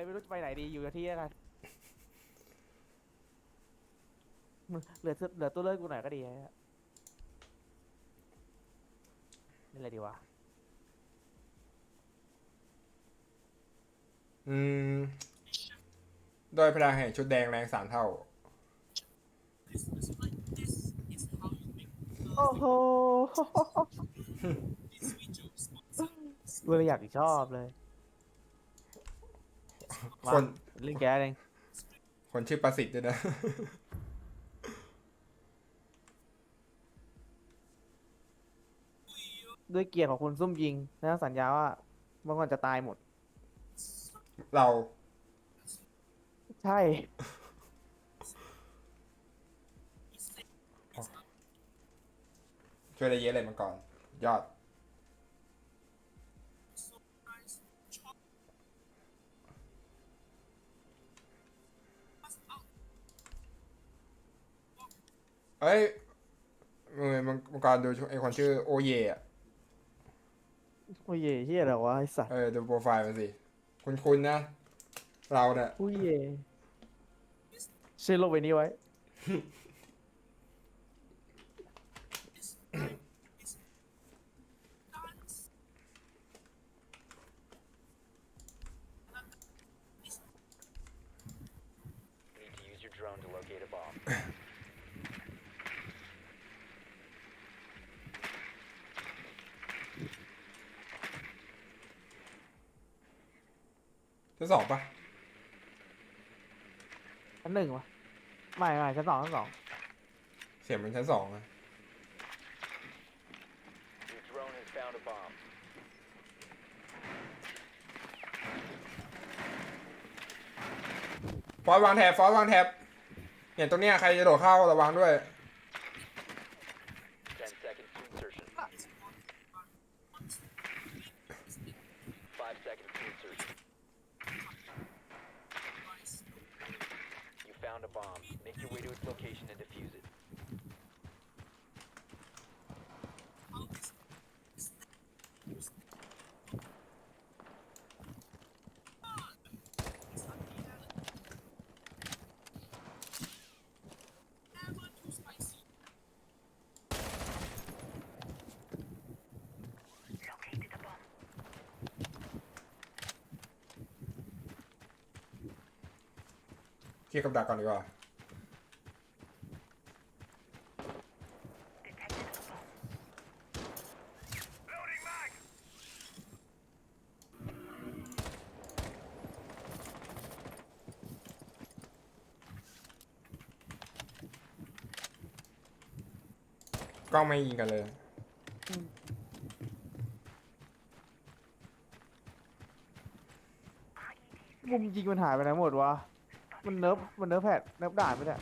ปิดหมดเลยไม่รู้จะไปไหนดีอยู่กับที่แล้วกันเหลือเหลือตัวเลือกกูหน่อยก็ดีฮะนี่อะไรดีวะอืมโดยพลังแห่งชุดแดงแรงสามเท่า โอ้โห กูเลยอยากชอบเลย มาคน เล่นแกสเองคนชื่อประสิทธิ์ด้วยนะ ด้วยเกียรติของคุณซุ่มยิงนะสัญญาว่าเมื่อก่อนจะตายหมด เราใช่ช่วยได้เยอะเลยมังกรยอด เอ้ยเออมังมังกรดูไอคนชื่อโอเย่อะโอ้ยเฮียอะไรวะไอสัตว์เออดูโปรไฟล์มันสิ คุณคุณนะ เราเนี่ย โอ้ยเชื่อโลกใบนี้ไว้ Need to use your drone to locate a bomb. ชั้นสองปะชั้นหนึ่งวะไม่ไม่ชั้นสองชั้นสองเสียงเป็นชั้นสองอะ Your drone has found a bomb. ฟอสวางแถบฟอสวางแถบเนี่ยตรงเนี้ยใครจะโดดเข้าระวังด้วย Make your way to its location and defuse it. เคลียร์กับดักก่อนดีกว่า ก็ไม่ยิงกันเลย มุมยิงมันหายไปไหนหมดวะ มันเนิร์ฟมันเนิร์ฟแพดเนิร์ฟด่านไปเนี่ย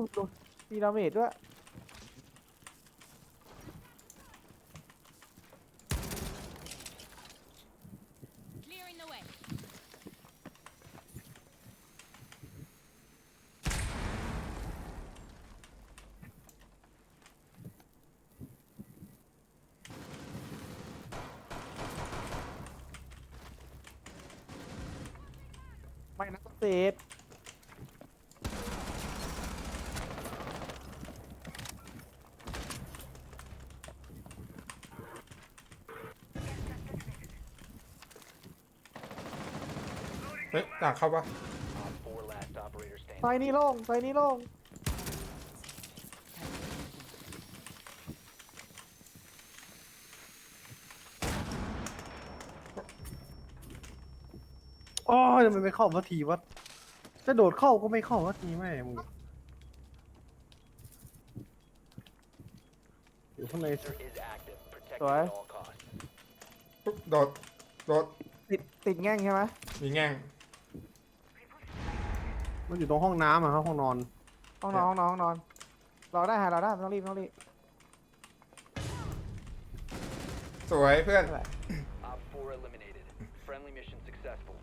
โอ้โหมีดาเมจด้วยไม่นะเศษ เฮ้ยดักเข้าปะ Op four last operator ไซ standing. นี้โล่งไซนี้โล่งอ๋อทำไมไม่เข้าสักทีวะจะโดดเข้าก็ไม่เข้าสักทีแม่มึงอยู่ข้างใน Diffuser is active. Protect protected Rồi. at all costs. ปุ๊บโดด โดด ติดติดแง่งใช่ไหมมีแง่ง มันอยู่ตรงห้องน้ำอะครับห้องนอน ห้องนอนห้องนอนห้องนอนรอได้ฮะรอได้ไม่ต้องรีบไม่ต้องรีบสวยเพื่อน Op 4 eliminated. Friendly mission successful.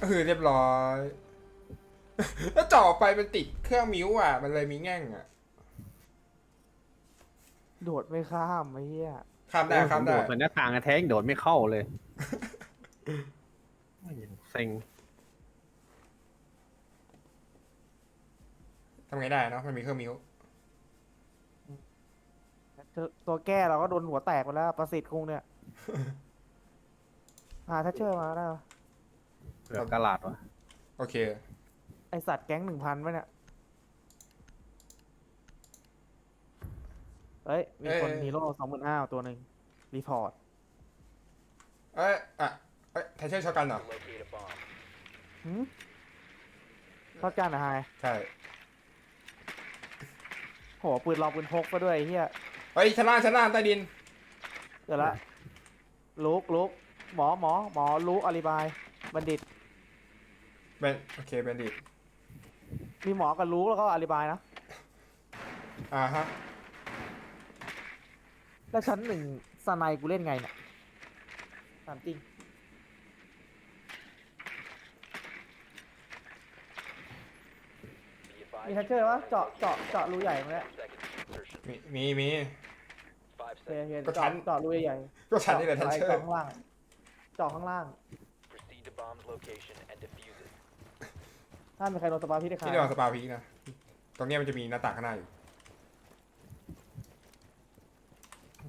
ก็คือเรียบร้อย แล้วจ่อไปมันติดเครื่องมิ้วอะ มันเลยมีแง่งอะโดดไม่ข้ามไอ้เหี้ยข้ามได้ข้ามโดได้ดเหมือนหน้าต่างอะแท้งโดดไม่เข้าเลย เซ็งทำไงได้เนาะมันมีเครื่องมิ้วตัวแก้เราก็โดนหัวแตกไปแล้ว ประสิทธิ์คงเนี่ยหาทัชเชอร์มาได้ปะเผื่อกระลาดวะโอเค ไอสัตว์แก๊งหนึ่งพันไว้เนี่ยเฮ้ย มีคนเอ้ยฮีโร่สองหมื่นห้าตัวหนึ่งรีพอร์ต เอ้ยอะเอ้ยไทเชอร์ช็อตกันเหรอ Locate a bomb. หืมทอดกันนะไฮใช่โหปืนรอปืนพกมาด้วยไอ้เฮียเฮ้ยชั้นล่างชั้นล่างใต้ดิน เดี๋ยวละลุกลุกหมอหมอหมอลุกอธิบายบัณฑิตเบนโอเคเบนดิตมีหมอกับลุกแล้วก็อธิบายนะ อ่าฮะ แล้วชั้นหนึ่งสไนกูเล่นไงเนี่ยถามจริง Be advised มีทัชเชอร์วะเจาะเจาะเจาะรูใหญ่มาแล้ว10 seconds to insertion. มีมีมี Five เฮีย seconds. เฮียก็ชั้เจาะน เจาะรูใหญ่ก็ชั้นนี่แหละไทเจาะเชอเจาะร์ข้างล่างเจาะข้างล่าง Proceed to bomb's location and defuse it. ถ้ามีใครโดนสปาร์พี่ได้ค่ะที่เดียวสปาพีกนะ ตรงเนี้ยมันจะมีหน้าต่างข้างหน้าอยู่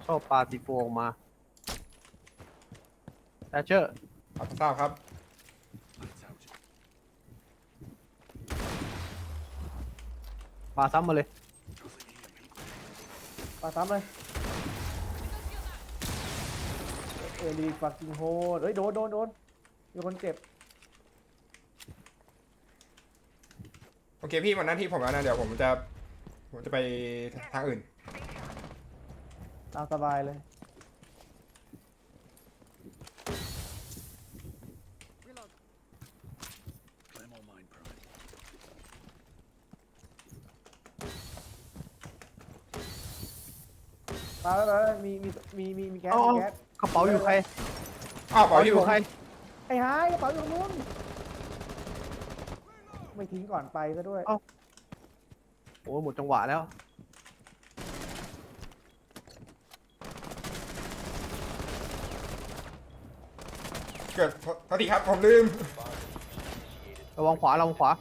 เข้าปาติโฟออกมาแทชเชอร์ครับทราบครับ ปาซ้ำมาเลยปาซ้ำเลยเอลีฟักกิ้งโฮดเฮ้ยโดนโดนโดนมีคนเจ็บโอเคพี่หมดหน้าที่ผมแล้วนะเดี๋ยวผมจะผมจะไปทางอื่น ตามสบายเลย ตามแล้วตามแล้วมีมีมีมีมีแก๊สเอามีเอาแก๊สกระเป๋าอยู่ใครอ้าวเปล่าพี่ผมใครไอ้หายกระเป๋าอยู่ตรงนู้นไม่ทิ้งก่อนไปซะด้วย โอ้ยหมดจังหวะแล้ว เกิดโทษทีครับผมลืมระวังขวาระวังขวา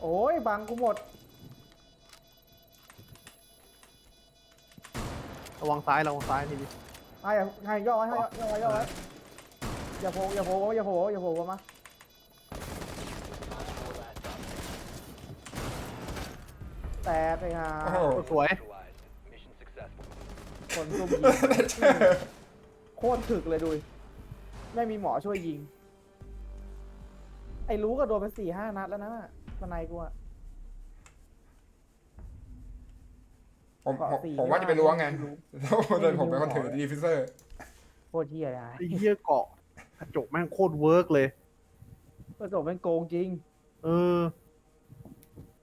โอ้ยบังกูหมด ระวังซ้ายระวังซ้ายนี่ดิให้ให้ย่อไว้ให้ย่อไว้ย่อไว้อย่าโผล่อย่าโผล่อย่าโผล่อย่าโผล่มาแต่ไปหาโอ้โห สวย Neutralized. Mission successful. คนซุ่มยิงโคตรถึกเลยดูดิไม่มีหมอช่วยยิง ไอ้รู้ก็โดนไปสี่ห้านัดแล้วนะสไนกูอะ ผมผมผมว่าจะไปล้วงไงแล้วผมจะผมเป็นคนถือดีฟิเซอร์ โคตรเฮียเลยไอ้เหี้ยเกาะกระจกแม่งโคตรเวิร์กเลย ประสบเป็นโกงจริง เออ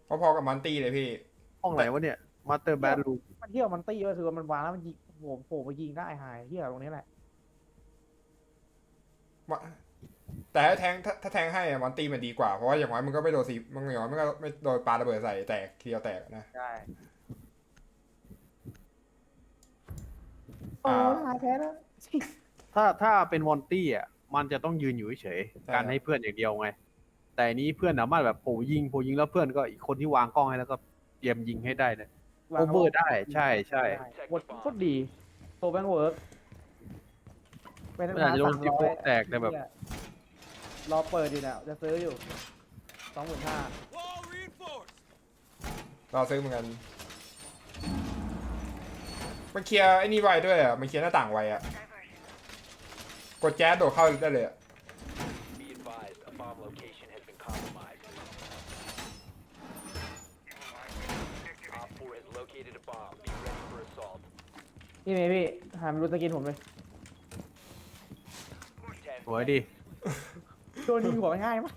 พอๆกับมันตี้เลยพี่ ห้องไหนวะเนี่ยมาสเตอร์แบดลูมันเที่ยวมันตีก็คือมันวางแล้วมันยิงโผล่โผล่ไปยิงได้หายเที่ยวตรงนี้แหละว่าแต่ถ้าแทงถ้าถ้าแทงให้อะมันตีมันดีกว่า เพราะว่าอย่างน้อยมันก็ไม่โดนสีมันอย่างน้อยมันก็ไม่โดนปาระเบิดใส่แตกทีเดียวแตกนะ ใช่ อ่าโอ้หายแพ้แล้ว ถ้าถ้าเป็นวอนตี้อะมันจะต้องยืนอยู่เฉยใช่ ๆการให้เพื่อนอย่างเดียวไง แต่อันนี้เพื่อนสามารถแบบโผล่ยิงโผล่ยิงแล้วเพื่อนก็อีกคนที่วางกล้องให้แล้วก็เตรียมยิงให้ได้เลยโอเวอร์ได้ใช่ใช่ โคตรโคตรดีโตแบงเวิร์กเป็นมันอาจจะโดน300ซิโก้แตกแต่แบบเนี่ยรอเปิดดีเนี่ยจะซื้ออยู่สองหมื่นห้าเราซื้อเหมือนกัน มันเคลียร์ไอ้นี่ไวด้วยอะมันเคลียร์หน้าต่างไวอะกดแจ๊สโดดเข้าได้เลยนี่เมย์พี่หามรู้สกินผมเลยสวยดิโดนยิงหัวง่ายมั้ย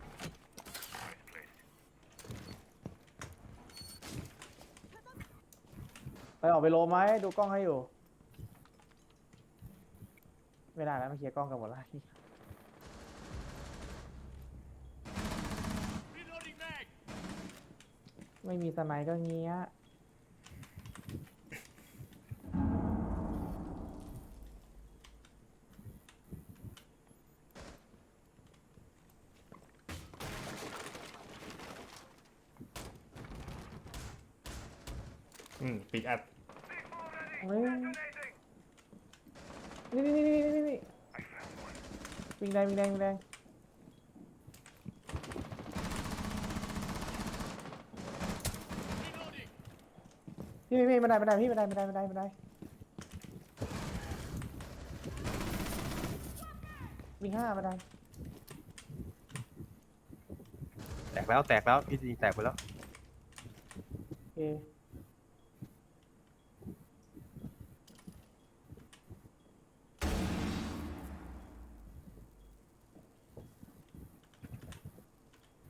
ไปออกไปโลไหมดูกล้องให้อยู่ ไม่ได้แล้วมันเคลียร์กล้องกันหมดแล้วไม่มีสไนก็เงี้ย อืมปิกอัดเฮ้ยนี่นี่นี่นี่นี่นี่วิ่งแดงวิ่งแดงวิ่งแดงพี่พี่พี่บันไดบันไดพี่บันไดบันไดบันไดบันไดวิ่งห้าบันไดแตกแล้วแตกแล้วพี่ยิงแตกไปแล้วโอเค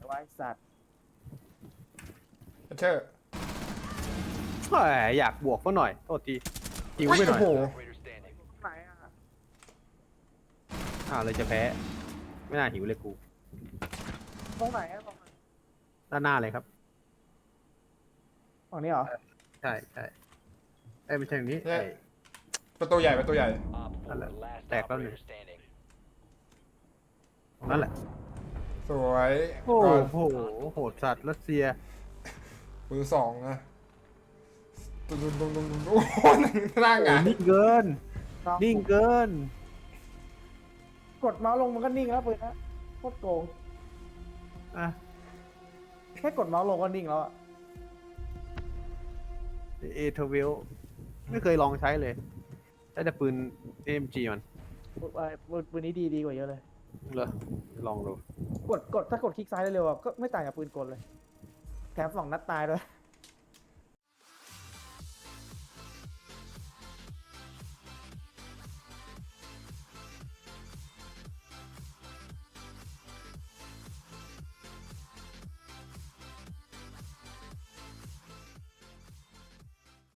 ไว้ สัตว์เชอร์แหมอยากบวกก็หน่อย โทษทีหิวไปหน่อยโอ้โห Operator standing. ไหนอะอ้าวเลยจะแพ้ ไม่น่าหิวเลยกู ตรงไหนอะตรงไหนด้านหน้าเลยครับ ฝั่งนี้เหรอใช่ใช่เอ้ยไม่ใช่ตรงนี้เนี่ยไอ้ ประตูใหญ่ประตูใหญ่ Op four, Hello. last Back on operator me. standing. ตรงนั่นแหละ สวยโอ้ก่อนโหโหดสัตว์รัสเซียปืนสองนะตุ้มตุ้มตุ้มตุ้มตุ้มโอ้โหหน้าหงายนิ่งเกินต้องนิ่งเกิน กดเมาส์ลงมันก็นิ่งแล้วปืนนะโคตรโกงอะแค่กดเมาส์ลงก็นิ่งแล้วอะเอทเวลไม่เคยลองใช้เลยใช้แต่ปืน AMG มันปืนปืนปืนนี้ดีดีกว่าเยอะเลย เหรอลองดู กดกดถ้ากดคลิกซ้ายเร็วๆอะก็ไม่ต่างกับปืนกลเลย แถมสองนัดตายด้วย